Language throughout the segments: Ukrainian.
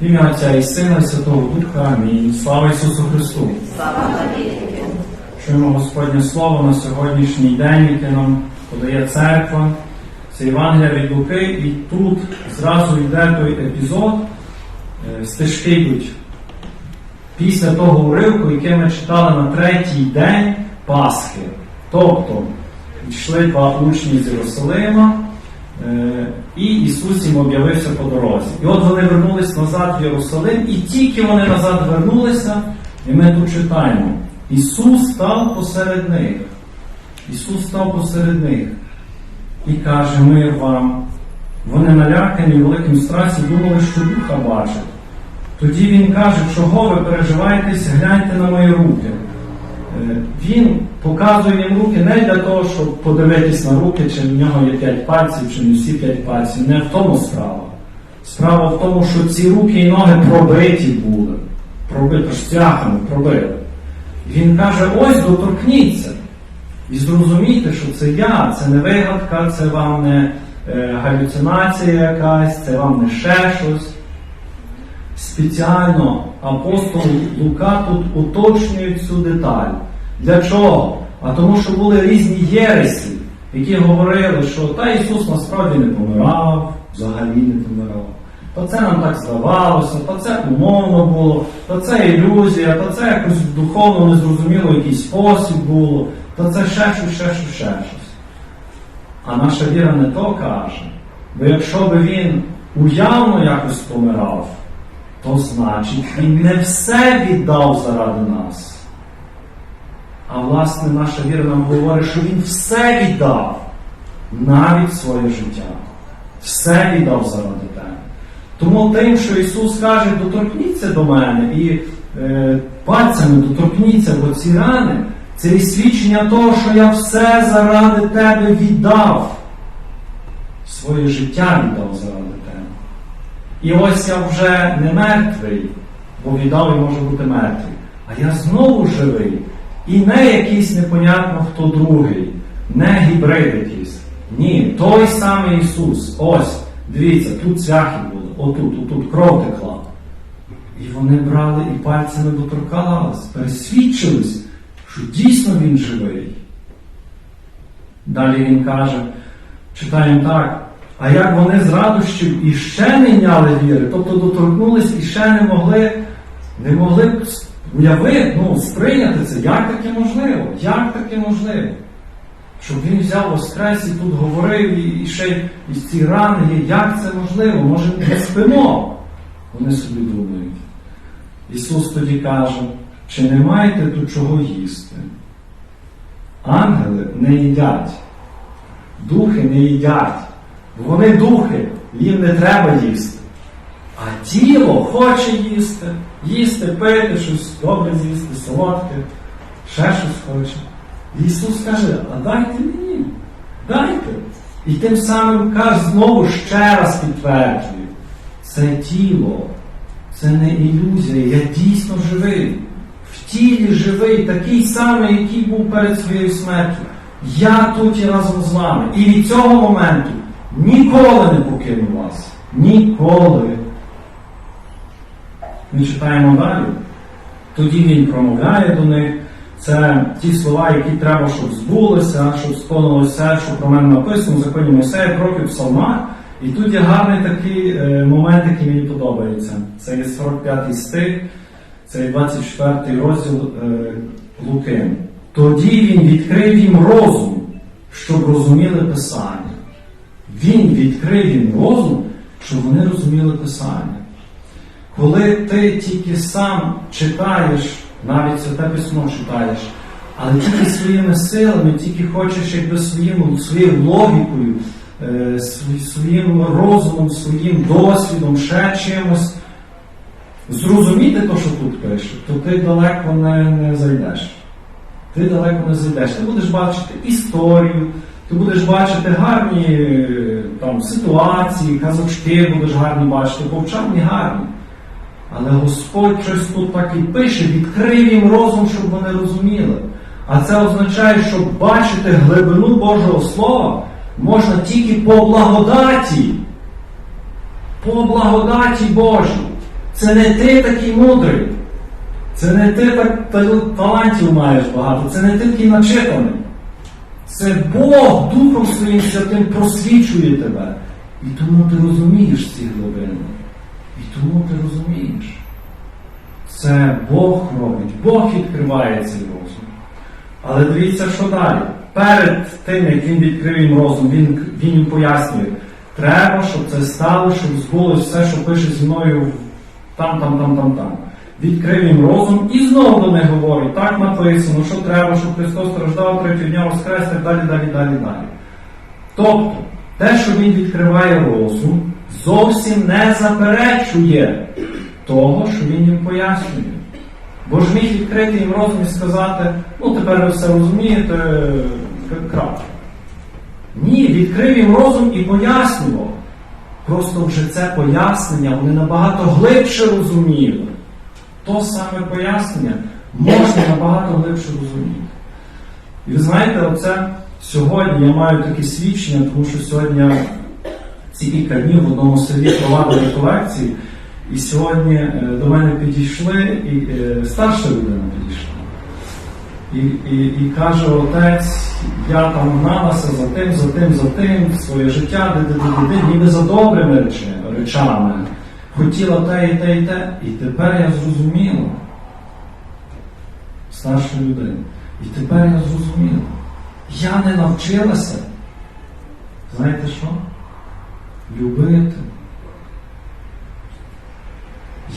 В ім'я Отця і Сина, і Святого Духа. Амінь. Слава Ісусу Христу! Чуємо Господнє Слово на сьогоднішній день, яке нам подає церква. Це Євангелія від Луки, і тут зразу йде той епізод, е, стежки йдуть. Після того уривку, який ми читали на третій день Пасхи. Тобто йшли два учні з Єрусалима, і Ісус їм об'явився по дорозі. І от вони вернулись назад в Єрусалим, і тільки вони назад вернулися, і ми тут читаємо. Ісус став посеред них. Ісус став посеред них і каже, мир вам. Вони налякані великим страсі думали, що духа бачать. Тоді він каже, чого ви переживаєтесь, гляньте на мої руки. Е, Він показує їм руки не для того, щоб подивитись на руки, чи в нього є п'ять пальців, чи не всі п'ять пальців. Не в тому справа. Справа в тому, що ці руки і ноги пробиті були. Пробито шцяхами, пробили. Він каже, ось доторкніться. І зрозумійте, що це я, це не вигадка, це вам не е, галюцинація якась, це вам не ще щось. Спеціально апостол Лука тут уточнює цю деталь. Для чого? А тому, що були різні єресі, які говорили, що та Ісус насправді не помирав, взагалі не помирав. То це нам так здавалося, то це умовно було, то це ілюзія, то це якось духовно незрозуміло якийсь спосіб було, то це ще щось, ще щось, ще щось. А наша віра не то каже. Бо якщо би він уявно якось помирав, то значить він не все віддав заради нас. А власне наша віра нам говорить, що він все віддав, навіть своє життя. Все віддав заради тебе. Тому тим, що Ісус каже, доторкніться до мене і е, пальцями доторкніться, бо ці рани це і свідчення того, що я все заради тебе віддав. Своє життя віддав заради тебе. І ось я вже не мертвий, бо віддав і може бути мертвий. А я знову живий. І не якийсь непонятно хто другий, не гібрид. Ні, той самий Ісус. Ось, дивіться, тут цвяхи були, отут, отут кров текла. І вони брали і пальцями доторкались, пересвідчились, що дійсно він живий. Далі він каже, читаємо так. А як вони з радощів іще не йняли віри, тобто доторкнулись і ще не могли, не могли уявити, ну, сприйняти це, як таке можливо? Як таке можливо? Щоб він взяв воскрес і тут говорив, і, і ще й ці рани є, як це можливо? Може, не спимо? Вони собі думають. Ісус тоді каже, чи не маєте тут чого їсти? Ангели не їдять, духи не їдять. Вони духи, їм не треба їсти. А тіло хоче їсти, їсти, пити, щось добре з'їсти, солодке, ще щось хоче. І Ісус каже, а дайте мені, дайте. І тим самим каже, знову ще раз підтверджує, це тіло, це не ілюзія, я дійсно живий. В тілі живий, такий самий, який був перед своєю смертю. Я тут і разом з вами. І від цього моменту ніколи не покину вас. Ніколи. Ми читаємо далі. Тоді він промовляє до них. Це ті слова, які треба, щоб збулися, щоб сповнилося, що про мене написано в законі Мойсея, пророків, псалмах. І тут є гарний такий е, момент, який мені подобається. Це є 45 стих, це є 24 розділ е, Луки. Тоді він відкрив їм розум, щоб розуміли Писання. Він відкрив їм розум, щоб вони розуміли Писання. Коли ти тільки сам читаєш, навіть святе письмо читаєш, але тільки своїми силами, тільки хочеш якби своїм, своєю логікою, е, своїм розумом, своїм досвідом, ще чимось, зрозуміти те, що тут пише, то ти далеко не, не зайдеш. Ти далеко не зайдеш. Ти будеш бачити історію, ти будеш бачити гарні е, там, ситуації, казочки будеш гарні бачити, повчальні гарні. Але Господь щось тут так і пише, відкрив їм розум, щоб вони розуміли. А це означає, що бачити глибину Божого Слова можна тільки по благодаті. По благодаті Божій. Це не ти такий мудрий. Це не ти так талантів маєш багато, це не ти такий начитаний. Це Бог Духом Своїм Святим просвічує тебе. І тому ти розумієш ці глибини. І тому ти розумієш. Це Бог робить, Бог відкриває цей розум. Але дивіться, що далі. Перед тим, як він відкрив їм розум, він, він їм пояснює, треба, щоб це стало, щоб збулося все, що пише зі мною там, там, там, там, там. Відкрив їм розум і знову до них говорить, так написано, що треба, щоб Христос страждав третього дня воскрес, так далі, далі, далі, далі. Тобто, те, що він відкриває розум, зовсім не заперечує того, що він їм пояснює. Бо ж міг відкрити їм розум і сказати, ну тепер ви все розумієте, к- крапка. Ні, відкрив їм розум і пояснював. Просто вже це пояснення вони набагато глибше розуміли. То саме пояснення можна набагато глибше розуміти. І ви знаєте, оце сьогодні я маю таке свідчення, тому що сьогодні ці кілька днів в одному селі провадили колекції, і сьогодні е, до мене підійшли, і е, старша людина підійшла. І, і, і каже отець, я там гналася за тим, за тим, за тим, своє життя, де, де, де, де, ніби за добрими речами. Хотіла те і те, і те. І тепер я зрозуміла. Старша людина. І тепер я зрозуміла. Я не навчилася. Знаєте що? Любити.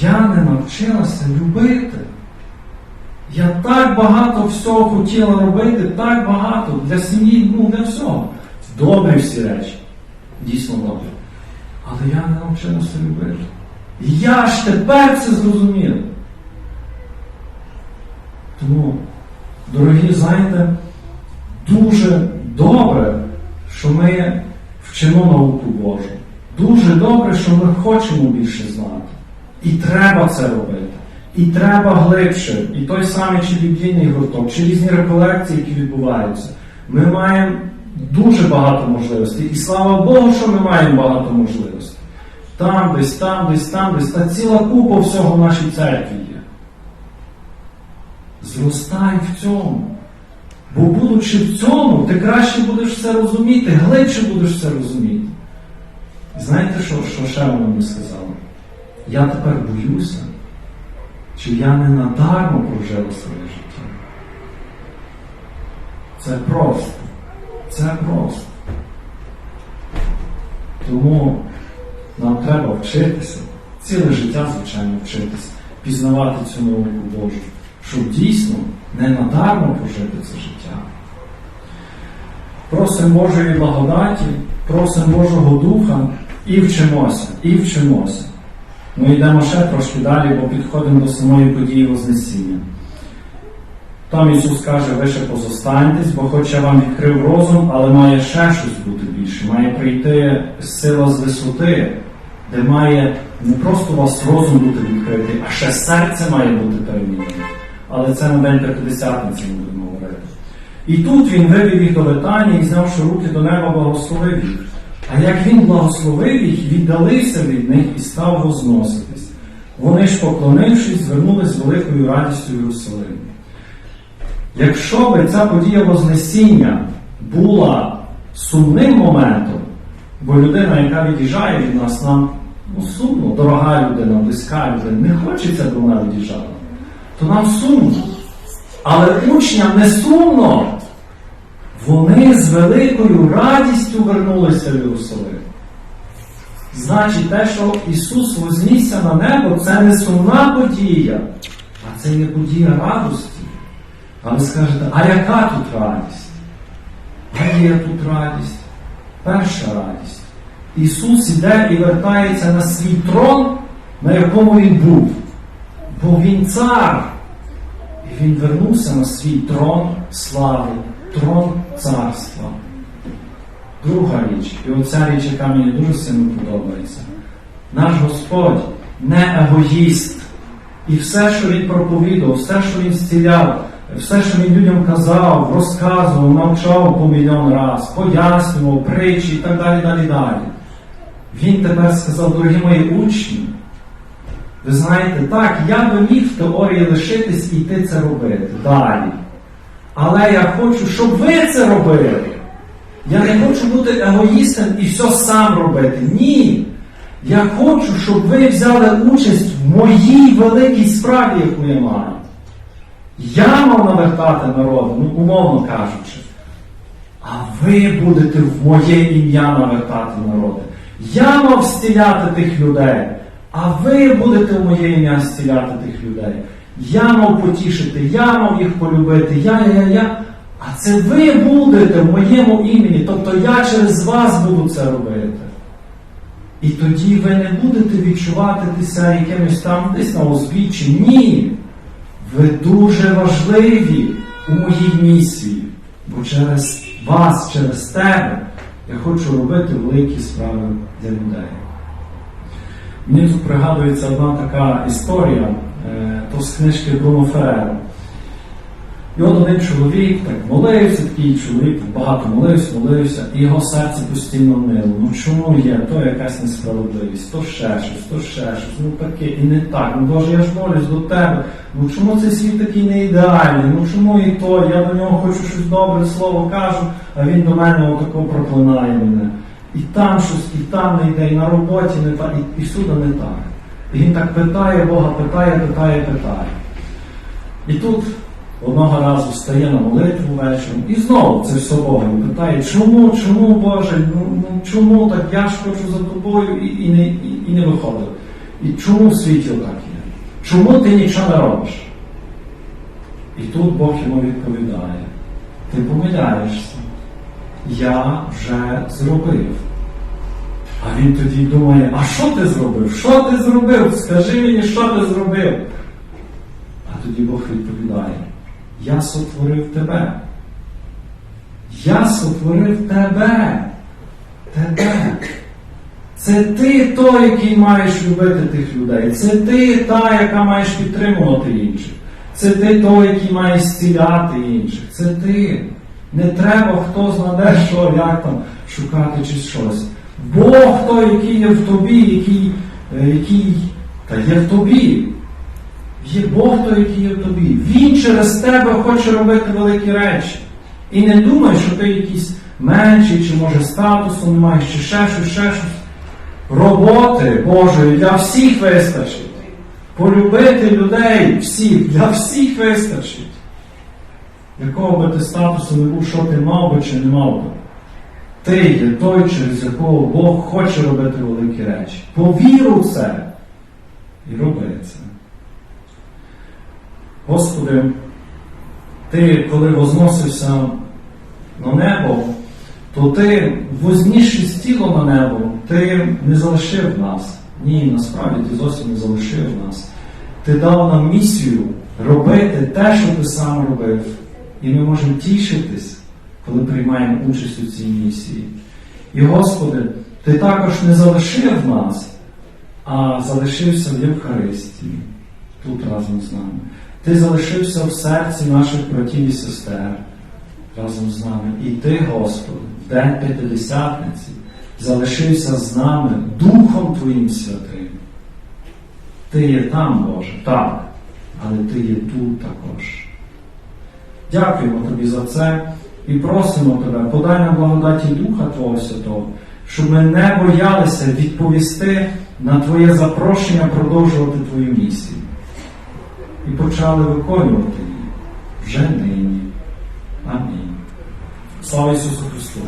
Я не навчилася любити. Я так багато всього хотіла робити, так багато для сім'ї, ну для всього. Добрі всі речі. Дійсно добрі. Але я не навчилася любити. Я ж тепер це зрозумів. Тому, дорогі, знаєте, дуже добре, що ми вчимо науку Божу. Дуже добре, що ми хочемо більше знати. І треба це робити. І треба глибше. І той самий чи біблійний гурток, чи різні реколекції, які відбуваються. Ми маємо дуже багато можливостей. І слава Богу, що ми маємо багато можливостей. Там, десь, там, десь, там, десь. Та ціла купа всього в нашій церкві є. Зростай в цьому. Бо будучи в цьому, ти краще будеш все розуміти, глибше будеш все розуміти. Знаєте, що, що ще вона мені сказала? Я тепер боюся, чи я не надармо прожила своє життя. Це просто. Це просто. Тому нам треба вчитися, ціле життя, звичайно, вчитися, пізнавати цю науку Божу, щоб дійсно не надармо прожити це життя. Просимо Божої благодаті, просимо Божого Духа і вчимося, і вчимося. Ми йдемо ще трошки далі, бо підходимо до самої події Вознесіння. Там Ісус каже, ви ще позостаньтесь, бо хоч я вам відкрив розум, але має ще щось бути більше. Має прийти сила з висоти, де має не просто у вас розум бути відкритий, а ще серце має бути перемінене. Але це на день П'ятидесятниці ми будемо говорити. І тут він вивів їх до витання і знявши руки до неба, благословив їх. А як він благословив їх, віддалився від них і став возноситись. Вони ж, поклонившись, звернулись з великою радістю в Єрусалим. Якщо би ця подія Вознесіння була сумним моментом, бо людина, яка від'їжджає від нас, нам ну, сумно, дорога людина, близька людина, не хочеться, бо вона від'їжджала, то нам сумно. Але учням не сумно. Вони з великою радістю вернулися в Єрусалим. Значить, те, що Ісус вознісся на небо, це не сумна подія, а це є подія радості. А ви скажете, а яка тут радість? А є тут радість. Перша радість. Ісус іде і вертається на свій трон, на якому Він був. Бо Він цар. І Він вернувся на свій трон слави, трон царства. Друга річ, і оця річ, яка мені дуже сильно подобається. Наш Господь не егоїст. І все, що Він проповідував, все, що Він зціляв, все, що він людям казав, розказував, навчав по мільйон раз, пояснював, притчі і так далі, далі, далі. Він тепер сказав, дорогі мої учні, Ви знаєте, так, я би міг в теорії лишитись і йти це робити далі. Але я хочу, щоб ви це робили. Я не хочу бути егоїстом і все сам робити. Ні. Я хочу, щоб ви взяли участь в моїй великій справі, яку я маю. Я мав навертати народ, ну, умовно кажучи. А ви будете в моє ім'я навертати народи. Я мав зціляти тих людей, а ви будете в моє ім'я зціляти тих людей. Я мав потішити, я мав їх полюбити, я, я, я, я. А це ви будете в моєму імені. Тобто я через вас буду це робити. І тоді ви не будете відчуватися якимось там десь на узбіччі. Ні. Ви дуже важливі у моїй місії. Бо через вас, через тебе я хочу робити великі справи для людей. Мені тут пригадується одна така історія, е, то з книжки Бруно Феррера. І от один чоловік так молився, такий чоловік багато молився, молився, і його серце постійно нило. Ну чому є? То якась несправедливість, то ще щось, то ще щось, ну таке, і не так. Ну Боже, я ж молюсь до тебе. Ну чому цей світ такий не ідеальний? Ну чому і то? Я до нього хочу щось добре слово кажу, а він до мене отако проклинає мене. І там щось, і там не йде, і на роботі не так, і, і всюди не так. І він так питає Бога, питає, питає, питає. І тут одного разу встає на молитву вечором і знову це все Бога і питає, чому, чому, Боже, ну, ну чому так, я ж хочу за тобою і, і, не, і, і не виходив. І чому в світі так є? Чому ти нічого не робиш? І тут Бог йому відповідає: ти помиляєшся, я вже зробив. А він тоді думає, а що ти зробив? Що ти зробив? Скажи мені, що ти зробив? А тоді Бог відповідає: Я сотворив тебе. Я сотворив тебе. Тебе. Це ти той, який маєш любити тих людей. Це ти та, яка маєш підтримувати інших. Це ти той, який має зціляти інших. Це ти. Не треба хто знаде, що, як там шукати чи щось. Бог той, який є в тобі, який, е, який та є в тобі. Є Бог той, який є в тобі. Він через тебе хоче робити великі речі. І не думай, що ти якийсь менший, чи може статусу не маєш, чи ще щось, ще щось. Роботи Божої для всіх вистачить. Полюбити людей всіх, для всіх вистачить. Якого би ти статусу не був, що ти мав би чи не мав би. Є той, через якого Бог хоче робити великі речі. Повіру в це і роби це. Господи, Ти, коли возносився на небо, то ти, вознісшись тіло на небо, ти не залишив нас. Ні, насправді ти зовсім не залишив нас. Ти дав нам місію робити те, що ти сам робив. І ми можемо тішитись, коли приймаємо участь у цій місії. І, Господи, Ти також не залишив нас, а залишився в Євхаристії, тут разом з нами. Ти залишився в серці наших братів і сестер разом з нами. І Ти, Господи, в день П'ятидесятниці залишився з нами Духом Твоїм Святим. Ти є там, Боже, так, але Ти є тут також. Дякуємо Тобі за це і просимо Тебе, подай нам благодаті Духа Твого Святого, щоб ми не боялися відповісти на Твоє запрошення продовжувати Твою місію. І почали виконувати її вже нині. Амінь. Слава Ісусу Христу!